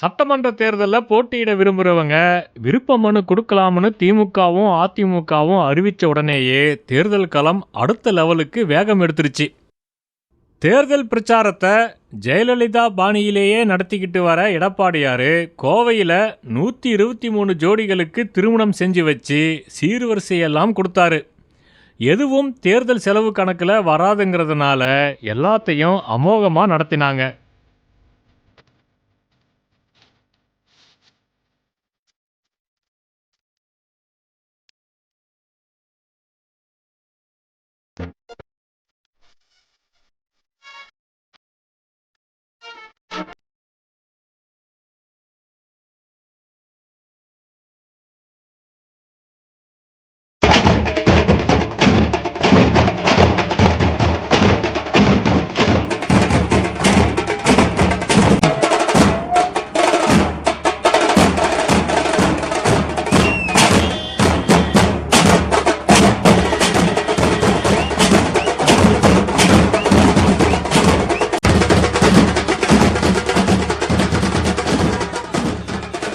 சட்டமன்ற தேர்தல்ல போட்டியிட விரும்புறவங்க விருப்ப மனு கொடுக்கலாம்னு திமுகவும், அதிமுகவும் அறிவிச்ச உடனேயே தேர்தல் களம் அடுத்த லெவலுக்கு வேகம் எடுத்துருச்சு. தேர்தல் பிரச்சாரத்தை ஜெயலலிதா பாணியிலேயே நடத்திக்கிட்டு வர எடப்பாடியார் கோவையில் நூற்றி இருபத்தி மூணு ஜோடிகளுக்கு திருமணம் செஞ்சு வச்சு சீர்வரிசையெல்லாம் கொடுத்தாரு. எதுவும் தேர்தல் செலவு கணக்கில் வராதுங்கிறதுனால எல்லாத்தையும் அமோகமாக நடத்தினாங்க.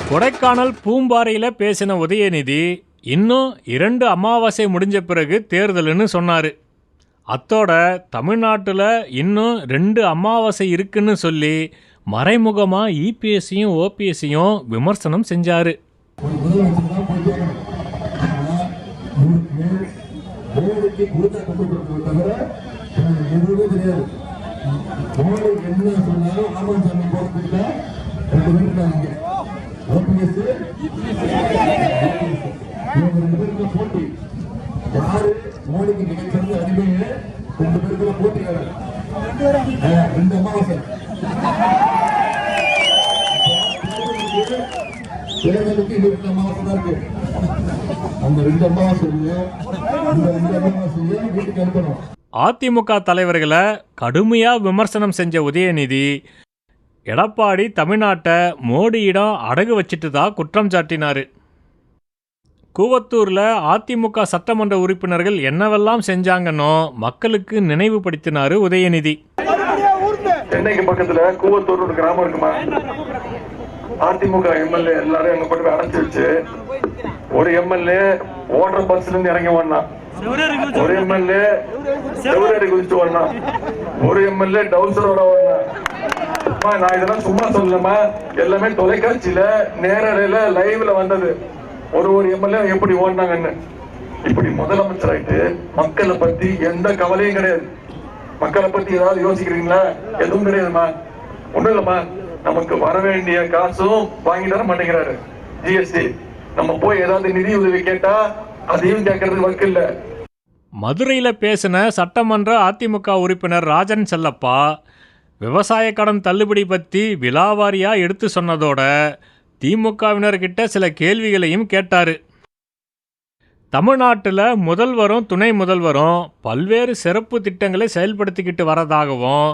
கொடைக்கானல் பூம்பாறையில் பேசின உதயநிதி இன்னும் இரண்டு அமாவாசை முடிஞ்ச பிறகு தேர்தல்னு சொன்னார். அத்தோட தமிழ்நாட்டில் இன்னும் ரெண்டு அமாவாசை இருக்குன்னு சொல்லி மறைமுகமாக இபிஎஸ்சியும் ஓபிஎஸ்சியும் விமர்சனம் செஞ்சார். கொடுத்தா என்ன சொன்னாலும் ஆமாம் போட்டு ஓபிஎஸ் இவங்க ரெண்டு போட்டி யாரு மோடிக்கு மிகச்சிறந்த ரெண்டு பேருக்குள்ள போட்டி ரெண்டு அமாவாசை தேர்தலுக்கு இது ரெண்டு அமாவாசை தான் இருக்கு அந்த ரெண்டு அமாவாசையும் இந்த ரெண்டு அமாவாசையும் வீட்டுக்கு அனுப்பணும் அதிமுக தலைவர்களை கடுமையா விமர்சனம் செஞ்ச உதயநிதி எடப்பாடி தமிழ்நாட்டை மோடியிடம் அடகு வச்சிட்டுதா குற்றம் சாட்டினார். கூவத்தூரில் அதிமுக சட்டமன்ற உறுப்பினர்கள் என்னவெல்லாம் செஞ்சாங்கன்னோ மக்களுக்கு நினைவுபடுத்தினார் உதயநிதி. சென்னைக்கு பக்கத்தில் கூவத்தூர் ஒரு கிராமம் இருக்குமா? அதிமுக எம்எல்ஏ எல்லாரும் எங்க போட்டு போய் அடைச்சு வச்சு ஒரு எம்எல்ஏ ஓடுற பஸ்ல இருந்து இறங்கி ஓடினான். ஒரு எம்எல்ஏ செவரேறி குதிச்சு ஓடினான். ஒரு எம்எல்ஏ டவுசரோட ஓடினான். அம்மா, நான் இதெல்லாம் சும்மா சொல்லலமா எல்லாமே தொலைக்காட்சியில நேரலையில லைவ்ல வந்தது. ஒரு ஒரு எம்எல்ஏ எப்படி ஓடினாங்கன்னு. இப்படி முதலமைச்சர் ஆயிட்டு மக்களை பத்தி எந்த கவலையும் கிடையாது. மக்களை பத்தி ஏதாவது யோசிக்கிறீங்களா? எதுவும் கிடையாதுமா ஒண்ணும் இல்லம்மா. நமக்கு வர வேண்டிய காசும் வாங்கி தர மாட்டேங்கிறாரு. ஜிஎஸ்டி நம்ம போய் ஏதாவது நிதி உதவி கேட்டா அதையும் கேட்கறதுக்கு வக்கு இல்ல. மதுரையில் பேசின சட்டமன்ற அதிமுக உறுப்பினர் ராஜன் செல்லப்பா விவசாய கடன் தள்ளுபடி பற்றி விலாவாரியாக எடுத்து சொன்னதோட திமுகவினர்கிட்ட சில கேள்விகளையும் கேட்டார். தமிழ்நாட்டில் முதல்வரும் துணை முதல்வரும் பல்வேறு சிறப்பு திட்டங்களை செயல்படுத்திக்கிட்டு வரதாகவும்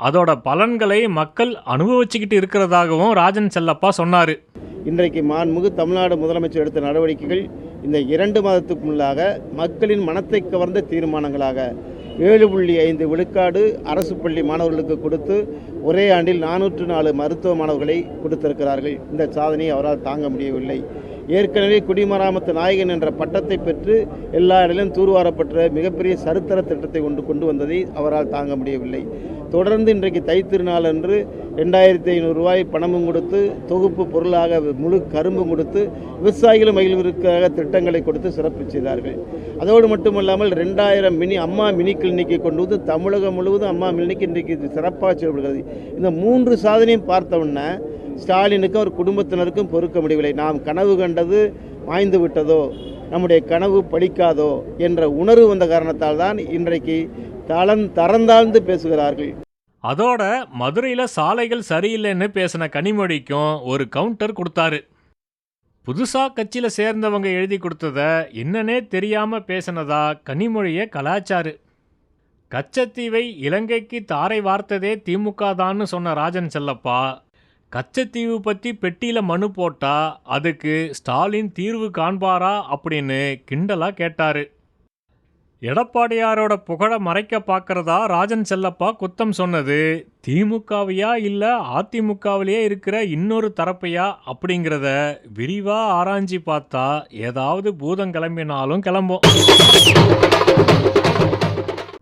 அதோட பலன்களை மக்கள் அனுபவிச்சுக்கிட்டு இருக்கிறதாகவும் ராஜன் செல்லப்பா சொன்னார். இன்றைக்கு மாண்புமிகு தமிழ்நாடு முதலமைச்சர் எடுத்த நடவடிக்கைகள் இந்த இரண்டு மாதத்துக்கு முன்னாக மக்களின் மனத்தை கவர்ந்த தீர்மானங்களாக ஏழு புள்ளி ஐந்து விழுக்காடு அரசு பள்ளி மாணவர்களுக்கு கொடுத்து ஒரே ஆண்டில் நானூற்று நாலு மருத்துவ மாணவர்களை கொடுத்திருக்கிறார்கள். இந்த சாதனையை அவரால் தாங்க முடியவில்லை. ஏற்கனவே குடிமராமத்து நாயகன் என்ற பட்டத்தை பெற்று எல்லா இடங்களிலும் தூர்வாரப்பட்ட மிகப்பெரிய சரித்திர திட்டத்தை கொண்டு கொண்டு வந்ததை அவரால் தாங்க முடியவில்லை. தொடர்ந்து இன்றைக்கு தைத்திருநாள் அன்று ரெண்டாயிரத்தி ஐநூறு ரூபாய் பணமும் கொடுத்து தொகுப்பு பொருளாக முழு கரும்பும் கொடுத்து விவசாயிகளும் மகிழ்விற்காக திட்டங்களை கொடுத்து சிறப்பு செய்தார்கள். அதோடு மட்டுமல்லாமல் ரெண்டாயிரம் மினி அம்மா மினி கிளினிக்கை கொண்டு வந்து தமிழகம் முழுவதும் அம்மா மினிக்கு இன்றைக்கு சிறப்பாக செயல்படுகிறது. இந்த மூன்று சாதனையும் பார்த்தவுடனே ஸ்டாலினுக்கும் அவர் குடும்பத்தினருக்கும் பொறுக்க முடியவில்லை நாம் கனவு கண்டது மாய்ந்து விட்டதோ நம்முடைய கனவு பலிக்காதோ என்ற உணர்வு வந்த காரணத்தால் தான் இன்றைக்கு தளம் தரந்தாழ்ந்து பேசுகிறார்கள் அதோட மதுரையில் சாலைகள் சரியில்லைன்னு பேசின கனிமொழிக்கும் ஒரு கவுண்டர் கொடுத்தாரு. புதுசாக கட்சியில் சேர்ந்தவங்க எழுதி கொடுத்தத என்னன்னே தெரியாமல் பேசினதா கனிமொழியை கலாச்சாரு. கச்சத்தீவை இலங்கைக்கு தாரை வார்த்ததே திமுக தான்னு சொன்ன ராஜன் செல்லப்பா கச்சத்தீவு பற்றி பெட்டியில் மனு போட்டா அதுக்கு ஸ்டாலின் தீர்வு காண்பாரா அப்படின்னு கிண்டலாக கேட்டார். எடப்பாடியாரோட புகழை மறைக்க பார்க்கறதா ராஜன் செல்லப்பா குத்தம் சொன்னது திமுகவையா இல்லை அதிமுகவிலேயே இருக்கிற இன்னொரு தரப்பையா அப்படிங்கிறத விரிவாக ஆராய்ஞ்சி பார்த்தா ஏதாவது பூதம் கிளம்பினாலும் கிளம்பும்.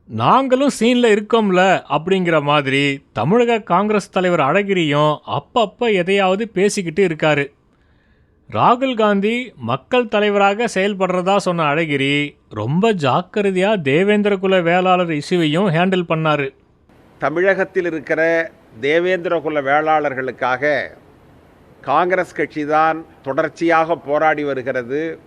நாங்களும் சீனில் இருக்கோம்ல அப்படிங்கிற மாதிரி தமிழக காங்கிரஸ் தலைவர் அழகிரியும் அப்பப்போ எதையாவது பேசிக்கிட்டு இருக்காரு. ராகுல் காந்தி மக்கள் தலைவராக செயல்படுறதா சொன்ன அழகிரி ரொம்ப ஜாக்கிரதையாக தேவேந்திர குல வேளாளர் இசுவையும் ஹேண்டில் பண்ணார். தமிழகத்தில் இருக்கிற தேவேந்திர குல வேளாளர்களுக்காக காங்கிரஸ் கட்சி தான் தொடர்ச்சியாக போராடி வருகிறது.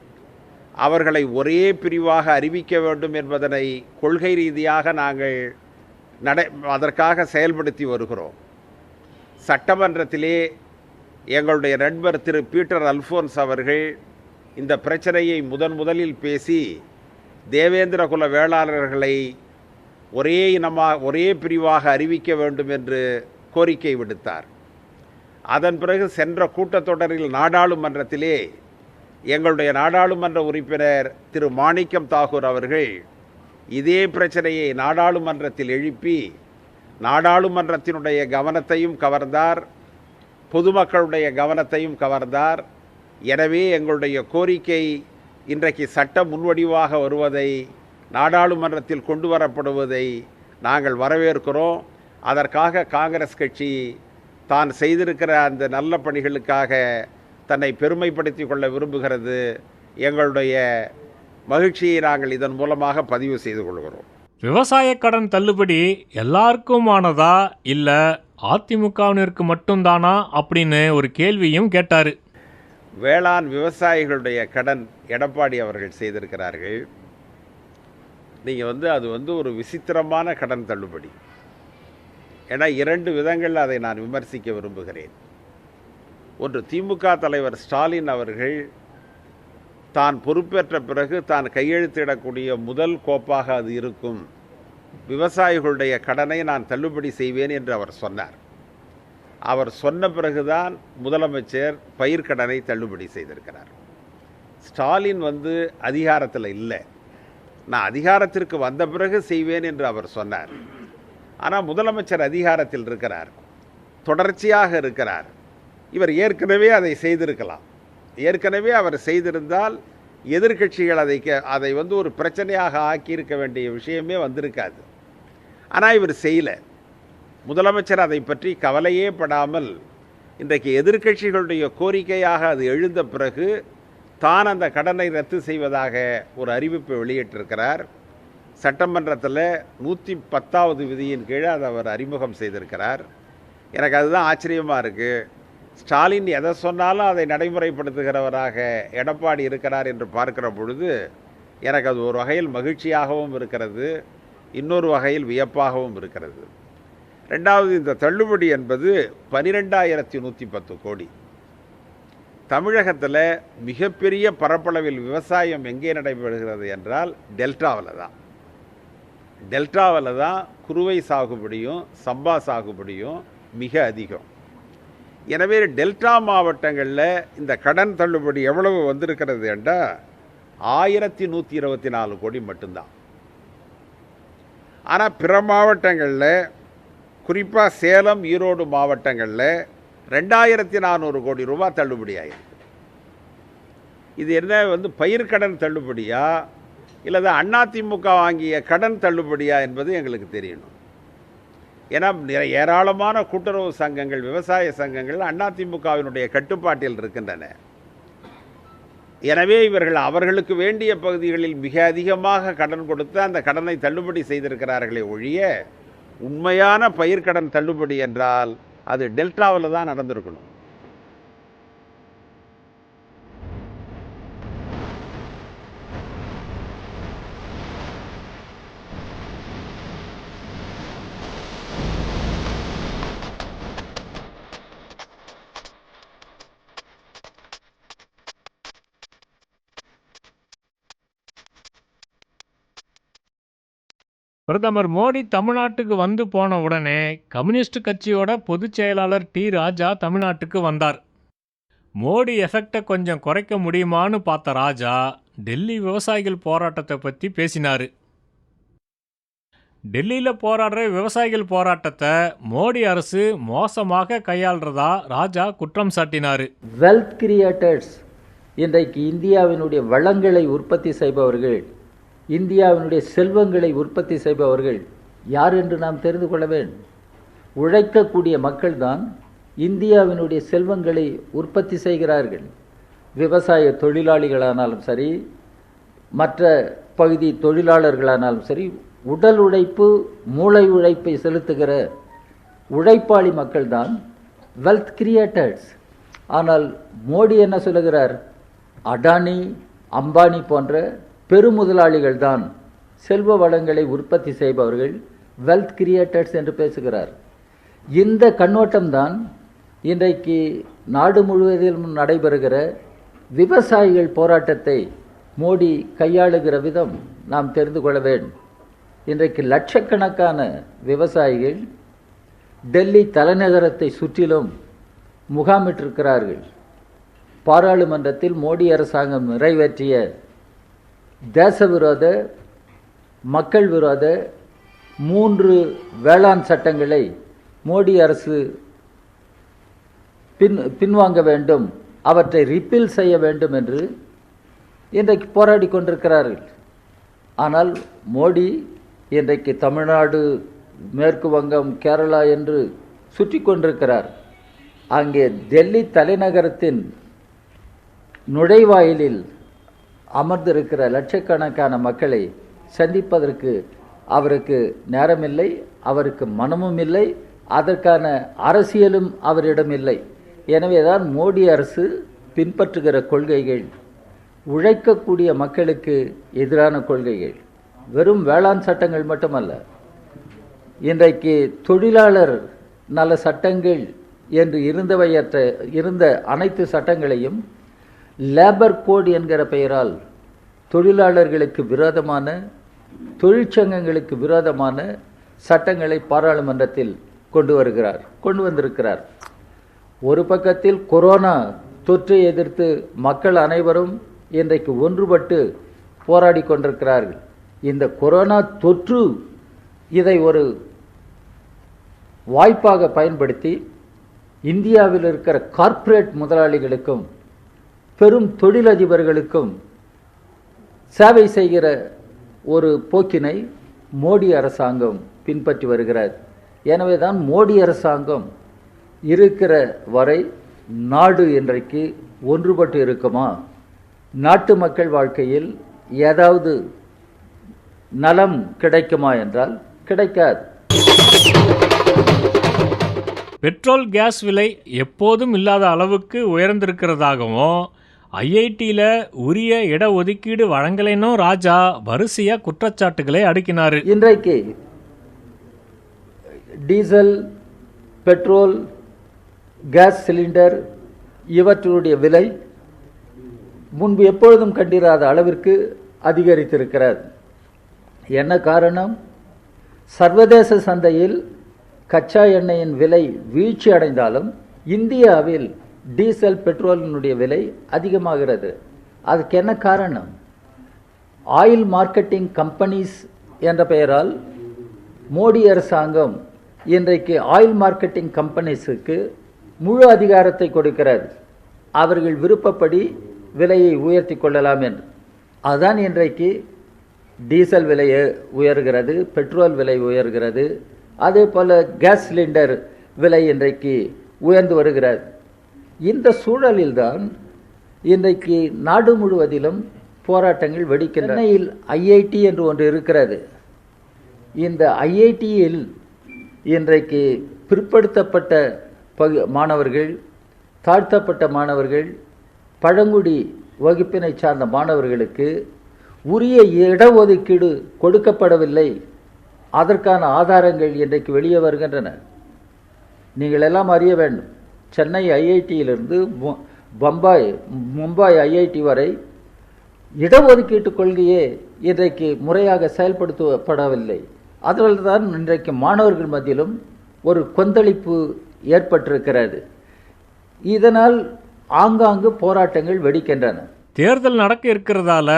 அவர்களை ஒரே பிரிவாக அறிவிக்க வேண்டும் என்பதனை கொள்கை ரீதியாக நாங்கள் நடை அதற்காக செயல்படுத்தி வருகிறோம். சட்டமன்றத்திலே எங்களுடைய நண்பர் திரு பீட்டர் அல்ஃபோன்ஸ் அவர்கள் இந்த பிரச்சனையை முதன் முதலில் பேசி தேவேந்திர குல வேளாளர்களை ஒரே இனமாக ஒரே பிரிவாக அறிவிக்க வேண்டும் என்று கோரிக்கை விடுத்தார். அதன் பிறகு சென்ற கூட்டத்தொடரில் நாடாளுமன்றத்திலே எங்களுடைய நாடாளுமன்ற உறுப்பினர் திரு மாணிக்கம் தாகூர் அவர்கள் இதே பிரச்சனையை நாடாளுமன்றத்தில் எழுப்பி நாடாளுமன்றத்தினுடைய கவனத்தையும் கவர்ந்தார் பொதுமக்களுடைய கவனத்தையும் கவர்ந்தார். எனவே எங்களுடைய கோரிக்கை இன்றைக்கு சட்ட முன்வடிவாக வருவதை நாடாளுமன்றத்தில் கொண்டு வரப்படுவதை நாங்கள் வரவேற்கிறோம். அதற்காக காங்கிரஸ் கட்சி தான் செய்திருக்கிற அந்த நல்ல பணிகளுக்காக தன்னை பெருமைப்படுத்திக் கொள்ள விரும்புகிறது. எங்களுடைய மகிழ்ச்சியை நாங்கள் இதன் மூலமாக பதிவு செய்து கொள்கிறோம். விவசாய கடன் தள்ளுபடி எல்லாருக்குமானதா இல்ல அதிமுகவினருக்கு மட்டும்தானா அப்படின்னு ஒரு கேள்வியும் கேட்டாரு. வேளாண் விவசாயிகளுடைய கடன் எடப்பாடி அவர்கள் செய்திருக்கிறார்கள். நீங்கள் வந்து அது வந்து ஒரு விசித்திரமான கடன் தள்ளுபடி. ஏன்னா இரண்டு விதங்களில் அதை நான் விமர்சிக்க விரும்புகிறேன். ஒன்று திமுக தலைவர் ஸ்டாலின் அவர்கள் தான் பொறுப்பேற்ற பிறகு தான் கையெழுத்திடக்கூடிய முதல் கோப்பாக அது இருக்கும். விவசாயிகளுடைய கடனை நான் தள்ளுபடி செய்வேன் என்று அவர் சொன்னார். அவர் சொன்ன பிறகுதான் முதலமைச்சர் பயிர்க்கடனை தள்ளுபடி செய்திருக்கிறார். ஸ்டாலின் வந்து அதிகாரத்தில் இல்லை. நான் அதிகாரத்திற்கு வந்த பிறகு செய்வேன் என்று அவர் சொன்னார். ஆனால் முதலமைச்சர் அதிகாரத்தில் இருக்கிறார். தொடர்ச்சியாக இருக்கிறார். இவர் ஏற்கனவே அதை செய்திருக்கலாம். ஏற்கனவே அவர் செய்திருந்தால் எதிர்க்கட்சிகள் அதை அதை வந்து ஒரு பிரச்சனையாக ஆக்கியிருக்க வேண்டிய விஷயமே வந்திருக்காது. ஆனால் இவர் செய்யலை. முதலமைச்சர் அதை பற்றி கவலையே படாமல் இன்றைக்கு எதிர்க்கட்சிகளுடைய கோரிக்கையாக அது எழுந்த பிறகு தான் அந்த கடனை ரத்து செய்வதாக ஒரு அறிவிப்பை வெளியிட்டிருக்கிறார். சட்டமன்றத்தில் நூற்றி பத்தாவது விதியின் கீழே அதை அவர் அறிமுகம் செய்திருக்கிறார். எனக்கு அதுதான் ஆச்சரியமாக இருக்குது ஸ்டாலின் எதை சொன்னாலும் அதை நடைமுறைப்படுத்துகிறவராக எடப்பாடி இருக்கிறார் என்று பார்க்கிற பொழுது எனக்கு அது ஒரு வகையில் மகிழ்ச்சியாகவும் இருக்கிறது இன்னொரு வகையில் வியப்பாகவும் இருக்கிறது. ரெண்டாவது இந்த தள்ளுபடி என்பது பனிரெண்டாயிரத்தி நூற்றி பத்து கோடி. தமிழகத்தில் மிகப்பெரிய பரப்பளவில் விவசாயம் எங்கே நடைபெறுகிறது என்றால் டெல்டாவில் தான். டெல்டாவில் தான் குறுவை சாகுபடியும் சம்பா சாகுபடியும் மிக அதிகம். எனவே டெல்டா மாவட்டங்களில் இந்த கடன் தள்ளுபடி எவ்வளவு வந்திருக்கிறது என்றால் ஆயிரத்தி நூற்றி இருபத்தி நாலு கோடி மட்டும்தான். ஆனால் பிற மாவட்டங்களில் குறிப்பாக சேலம் ஈரோடு மாவட்டங்களில் ரெண்டாயிரத்தி நானூறு கோடி ரூபாய் தள்ளுபடி ஆயிருக்கு. இது என்ன வந்து பயிர்க்கடன் தள்ளுபடியா இல்லை அதிமுக வாங்கிய கடன் தள்ளுபடியா என்பது எங்களுக்கு தெரியணும். ஏன்னா நிற- ஏராளமான கூட்டுறவு சங்கங்கள் விவசாய சங்கங்கள் அதிமுகவினுடைய கட்டுப்பாட்டில் இருக்கின்றன. எனவே இவர்கள் அவர்களுக்கு வேண்டிய பகுதிகளில் மிக அதிகமாக கடன் கொடுத்து அந்த கடனை தள்ளுபடி செய்திருக்கிறார்களே ஒழிய உண்மையான பயிர்க்கடன் தள்ளுபடி என்றால் அது டெல்டாவில் தான் நடந்திருக்கணும். பிரதமர் மோடி தமிழ்நாட்டுக்கு வந்து போன உடனே கம்யூனிஸ்ட் கட்சியோட பொதுச் செயலாளர் டி ராஜா தமிழ்நாட்டுக்கு வந்தார். மோடி எஃபெக்டை கொஞ்சம் குறைக்க முடியுமான்னு பார்த்த ராஜா டெல்லி விவசாயிகள் போராட்டத்தை பற்றி பேசினார். டெல்லியில் போராடுற விவசாயிகள் போராட்டத்தை மோடி அரசு மோசமாக கையாள்றதா ராஜா குற்றம் சாட்டினாரு. வெல்த் கிரியேட்டர்ஸ் இன்றைக்கு இந்தியாவினுடைய வளங்களை உற்பத்தி செய்பவர்கள் இந்தியாவினுடைய செல்வங்களை உற்பத்தி செய்பவர்கள் யார் என்று நாம் தெரிந்து கொள்ள வேண்டும். உழைக்கக்கூடிய மக்கள்தான் இந்தியாவினுடைய செல்வங்களை உற்பத்தி செய்கிறார்கள். விவசாய தொழிலாளிகளானாலும் சரி மற்ற பகுதி தொழிலாளர்களானாலும் சரி உடல் உழைப்பு மூளை உழைப்பை செலுத்துகிற உழைப்பாளி மக்கள்தான் வெல்த் கிரியேட்டர்ஸ் ஆனால் மோடி என்ன சொல்லுகிறார்? அடானி அம்பானி போன்ற பெருமுதலாளிகள் தான் செல்வ வளங்களை உற்பத்தி செய்பவர்கள் வெல்த் கிரியேட்டர்ஸ் என்று பேசுகிறார். இந்த கண்ணோட்டம்தான் இன்றைக்கு நாடு முழுவதிலும் நடைபெறுகிற விவசாயிகள் போராட்டத்தை மோடி கையாளுகிற விதம் நாம் தெரிந்து கொள்ள வேண்டும். இன்றைக்கு லட்சக்கணக்கான விவசாயிகள் டெல்லி தலைநகரத்தை சுற்றிலும் முகாமிட்டிருக்கிறார்கள். பாராளுமன்றத்தில் மோடி அரசாங்கம் நிறைவேற்றிய தேச விரோத மக்கள் விரோத மூன்று வேளாண் சட்டங்களை மோடி அரசு பின் பின்வாங்க வேண்டும் அவற்றை ரிப்பீல் செய்ய வேண்டும் என்று இன்றைக்கு போராடி கொண்டிருக்கிறார்கள். ஆனால் மோடி இன்றைக்கு தமிழ்நாடு மேற்கு வங்கம் கேரளா என்று சுற்றி கொண்டிருக்கிறார். அங்கே டெல்லி தலைநகரத்தின் நுழைவாயிலில் அமர்ந்திருக்கிற லட்சக்கணக்கான மக்களை சந்திப்பதற்கு அவருக்கு நேரமில்லை அவருக்கு மனமும் இல்லை அதற்கான அரசியலும் அவரிடம் இல்லை எனவேதான் மோடி அரசு பின்பற்றுகிற கொள்கைகள் உழைக்கக்கூடிய மக்களுக்கு எதிரான கொள்கைகள் வெறும் வேளாண் சட்டங்கள் மட்டுமல்ல இன்றைக்கு தொழிலாளர் நல சட்டங்கள் என்று இருந்தவையற்ற இருந்த அனைத்து சட்டங்களையும் லேபர் கோட் என்கிற பெயரால் தொழிலாளர்களுக்கு விரோதமான தொழிற்சங்கங்களுக்கு விரோதமான சட்டங்களை பாராளுமன்றத்தில் கொண்டு வருகிறார் கொண்டு வந்திருக்கிறார். ஒரு பக்கத்தில் கொரோனா தொற்றை எதிர்த்து மக்கள் அனைவரும் இன்றைக்கு ஒன்றுபட்டு போராடி கொண்டிருக்கிறார்கள். இந்த கொரோனா தொற்று இதை ஒரு வாய்ப்பாக பயன்படுத்தி இந்தியாவில் இருக்கிற கார்ப்பரேட் முதலாளிகளுக்கும் பெரும் தொழிலதிபர்களுக்கும் சேவை செய்கிற ஒரு போக்கினை மோடி அரசாங்கம் பின்பற்றி வருகிறது எனவே தான் மோடி அரசாங்கம் இருக்கிற வரை நாடு இன்றைக்கு ஒன்றுபட்டு இருக்குமா? நாட்டு மக்கள் வாழ்க்கையில் ஏதாவது நலம் கிடைக்குமா என்றால் கிடைக்காது. பெட்ரோல் கேஸ் விலை எப்போதும் இல்லாத அளவுக்கு உயர்ந்திருக்கிறதாகவும் ஐஐடியில் உரிய இடஒதுக்கீடு வழங்கலைன்னும் ராஜா வரிசையாக குற்றச்சாட்டுகளை அடுக்கினார். இன்றைக்கு டீசல் பெட்ரோல் கேஸ் சிலிண்டர் இவற்றுடைய விலை முன்பு எப்பொழுதும் கண்டிராத அளவிற்கு அதிகரித்திருக்கிறது. என்ன காரணம்? சர்வதேச சந்தையில் கச்சா எண்ணெயின் விலை வீழ்ச்சி அடைந்தாலும் இந்தியாவில் டீசல் பெட்ரோலினுடைய விலை அதிகமாகிறது. அதுக்கு என்ன காரணம்? ஆயில் மார்க்கெட்டிங் கம்பெனிஸ் என்ற பெயரால் மோடி அரசாங்கம் இன்றைக்கு ஆயில் மார்க்கெட்டிங் கம்பெனிஸுக்கு முழு அதிகாரத்தை கொடுக்கிறது. அவர்கள் விருப்பப்படி விலையை உயர்த்தி கொள்ளலாம் என்று. அதுதான் இன்றைக்கு டீசல் விலை உயர்கிறது பெட்ரோல் விலை உயர்கிறது அதே போல் கேஸ் சிலிண்டர் விலை இன்றைக்கு உயர்ந்து வருகிறது. இந்த சூழலில்தான் இன்றைக்கு நாடு முழுவதிலும் போராட்டங்கள் வெடிக்கின்றன. சென்னையில் ஐஐடி என்று ஒன்று இருக்கிறது. இந்த ஐஐடியில் இன்றைக்கு பிற்படுத்தப்பட்ட பகு மாணவர்கள் தாழ்த்தப்பட்ட மாணவர்கள் பழங்குடி வகுப்பினை சார்ந்த மாணவர்களுக்கு உரிய இடஒதுக்கீடு கொடுக்கப்படவில்லை. அதற்கான ஆதாரங்கள் இன்றைக்கு வெளியே வருகின்றன. நீங்கள் எல்லாம் அறிய வேண்டும். சென்னை ஐஐடியிலிருந்து பம்பாய் மும்பாய் ஐஐடி வரை இடஒதுக்கீட்டு கொள்கையே இன்றைக்கு முறையாக செயல்படுத்தப்படவில்லை. அதனால்தான் தான் இன்றைக்கு மாணவர்கள் மத்தியிலும் ஒரு கொந்தளிப்பு ஏற்பட்டிருக்கிறது. இதனால் ஆங்காங்கு போராட்டங்கள் வெடிக்கின்றன. தேர்தல் நடக்க இருக்கிறதால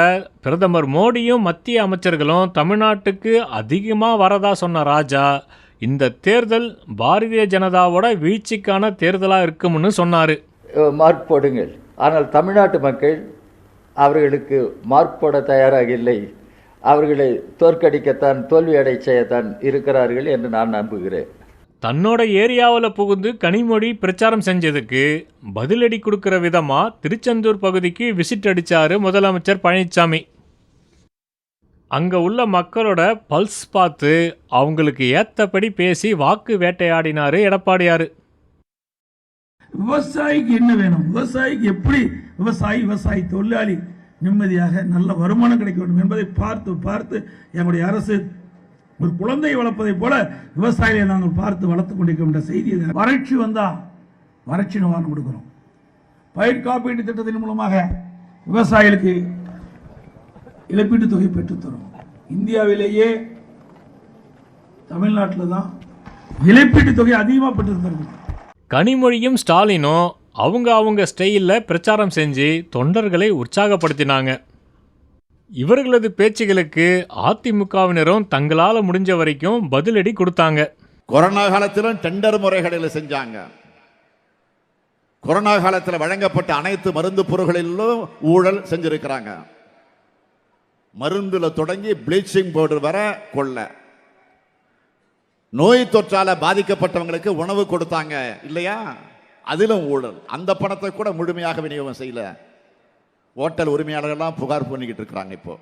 பிரதமர் மோடியும் மத்திய அமைச்சர்களும் தமிழ்நாட்டுக்கு அதிகமாக வரதா சொன்ன ராஜா இந்த தேர்தல் பாரதிய ஜனதாவோட வீழ்ச்சிக்கான தேர்தலாக இருக்கும்னு சொன்னார். மார்க் போடுங்கள். ஆனால் தமிழ்நாட்டு மக்கள் அவர்களுக்கு மார்க் போட தயாராக இல்லை. அவர்களை தோற்கடிக்கத்தான் தோல்வி அடை செய்யத்தான் இருக்கிறார்கள் என்று நான் நம்புகிறேன். தன்னோட ஏரியாவில் புகுந்து கனிமொழி பிரச்சாரம் செஞ்சதுக்கு பதிலடி கொடுக்கிற விதமாக திருச்செந்தூர் பகுதிக்கு விசிட் அடிச்சாரு முதலமைச்சர் பழனிசாமி அங்கே உள்ள மக்களோட பல்ஸ் பார்த்து அவங்களுக்கு ஏத்தபடி பேசி வாக்கு வேட்டையாடினாரு எடப்பாடியார். விவசாயிக்கு என்ன வேணும்? விவசாயிக்கு எப்படி? விவசாயி விவசாயி தொழிலாளி நிம்மதியாக நல்ல வருமானம் கிடைக்க வேண்டும் என்பதை பார்த்து பார்த்து எங்களுடைய அரசு ஒரு குழந்தை வளர்ப்பதைப் போல விவசாயிகளை நாங்கள் பார்த்து வளர்த்துக் கொண்டிருக்கின்ற செய்தி வறட்சி வந்தால் வறட்சி நிவாரணம் கொடுக்குறோம் பயிர் காப்பீட்டு திட்டத்தின் மூலமாக விவசாயிகளுக்கு இழப்பீட்டு தொகை பெற்றுத் தரும் இந்தியாவிலேயே தமிழ்நாட்டில் தான் இழப்பீட்டு தொகை அதிகமாக பெற்று தருகிறோம் கனிமொழியும் ஸ்டாலினும் அவங்க அவங்க ஸ்டைலில் பிரச்சாரம் செஞ்சு தொண்டர்களை உற்சாகப்படுத்தினாங்க. இவர்களது பேச்சுகளுக்கு அதிமுகவினரும் தங்களால் முடிஞ்ச வரைக்கும் பதிலடி கொடுத்தாங்க. கொரோனா காலத்திலும் டெண்டர் முறைகளில் செஞ்சாங்க. கொரோனா காலத்தில் வழங்கப்பட்ட அனைத்து மருந்து பொருட்களிலும் ஊழல் செஞ்சிருக்கிறாங்க. மருந்துல தொடங்கி ப்ளீச்சிங் பவுடர் வர கொள்ள. நோய் தொற்றால பாதிக்கப்பட்டவங்களுக்கு உணவு கொடுத்தாங்க இல்லையா? அதிலும் ஊழல். அந்த பணத்தை கூட முழுமையாக விநியோகம் செய்யல. ஓட்டல் உரிமையாளர்கள்லாம் புகார் பண்ணிக்கிட்டு இருக்கிறாங்க இப்போ.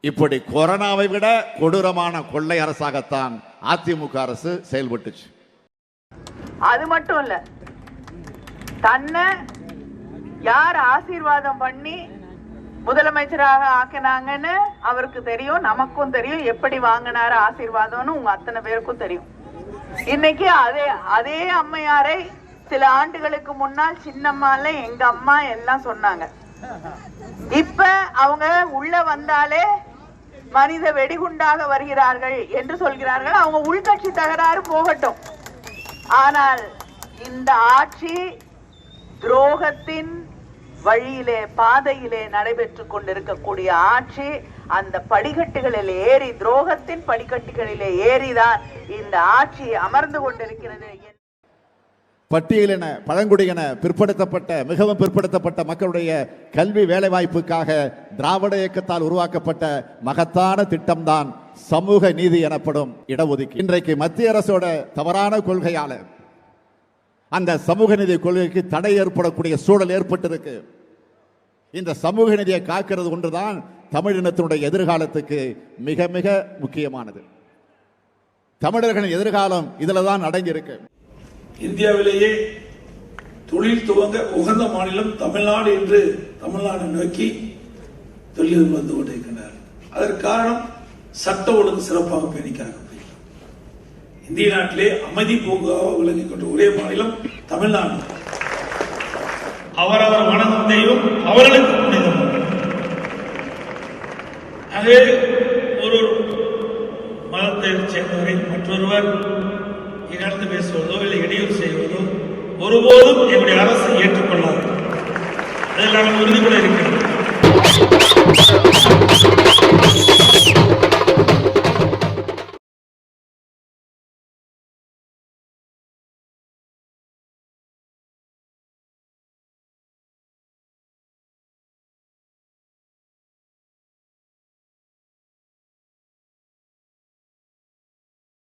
இப்படி கொரோனாவை விட கொடூரமான கொள்ளை அரசாகத்தான் அதிமுக அரசு செயல்பட்டுச்சு. அது மட்டும் இல்ல தன்னை யார் ஆசீர்வாதம் பண்ணி முதலமைச்சராக ஆக்கினாங்கன்னு அவருக்கு தெரியும் நமக்கும் தெரியும் எப்படி வாங்கினாரு ஆசீர்வாதம்னு உங்க அத்தனை பேருக்கும் தெரியும். இன்னைக்கு அதே அதே அம்மையாரை சில ஆண்டுகளுக்கு முன்னால் சின்னம்மால எங்க அம்மா எல்லாம் சொன்னாங்க. இப்ப அவங்க உள்ள வந்தாலே மனித வெடிகுண்டாக வருகிறார்கள் என்று சொல்கிறார்கள். அவங்க உள்கட்சி தகராறு போகட்டும். ஆனால் இந்த ஆட்சி துரோகத்தின் வழியிலே பாதையிலே நடைபெற்று கொண்டிருக்கக்கூடிய ஆட்சி அந்த படிக்கட்டுகளில் ஏறி துரோகத்தின் படிக்கட்டுகளிலே ஏறிதான் இந்த ஆட்சி அமர்ந்து கொண்டிருக்கிறது பட்டியலின பழங்குடியின பிற்படுத்தப்பட்ட மிகவும் பிற்படுத்தப்பட்ட மக்களுடைய கல்வி வேலைவாய்ப்புக்காக திராவிட இயக்கத்தால் உருவாக்கப்பட்ட மகத்தான திட்டம்தான் சமூக நீதி எனப்படும் இடஒதுக்கீடு. இன்றைக்கு மத்திய அரசோட தவறான கொள்கையால அந்த சமூக நிதி கொள்கைக்கு தடை ஏற்படக்கூடிய சூழல் ஏற்பட்டிருக்கு. இந்த சமூக நிதியை காக்கிறது ஒன்றுதான் தமிழினத்தினுடைய எதிர்காலத்துக்கு மிக மிக முக்கியமானது. தமிழர்களின் எதிர்காலம் இதில் தான் அடங்கியிருக்கு. இந்தியாவிலேயே தொழில் துவங்க உகந்த மாநிலம் தமிழ்நாடு என்று தமிழ்நாடு நோக்கி தொழில் வந்து கொண்டிருக்கின்றனர் அதற்கு காரணம் சட்ட ஒழுங்கு சிறப்பாக பேணிக்கிறாங்க இந்திய நாட்டிலே அமைதி பூங்காவாக விளங்கிக் ஒரே மாநிலம் தமிழ்நாடு. அவரவர் மனதும் தெய்வம் அவர்களுக்கு புனிதம். ஆகவே ஒரு மதத்தை சேர்ந்தவரை மற்றொருவர் இகழ்ந்து பேசுவதோ இல்லை இடையூறு செய்வதோ ஒருபோதும் என்னுடைய அரசு ஏற்றுக்கொள்ளாது. அதில் நாங்கள் உறுதிபட இருக்கிறேன்.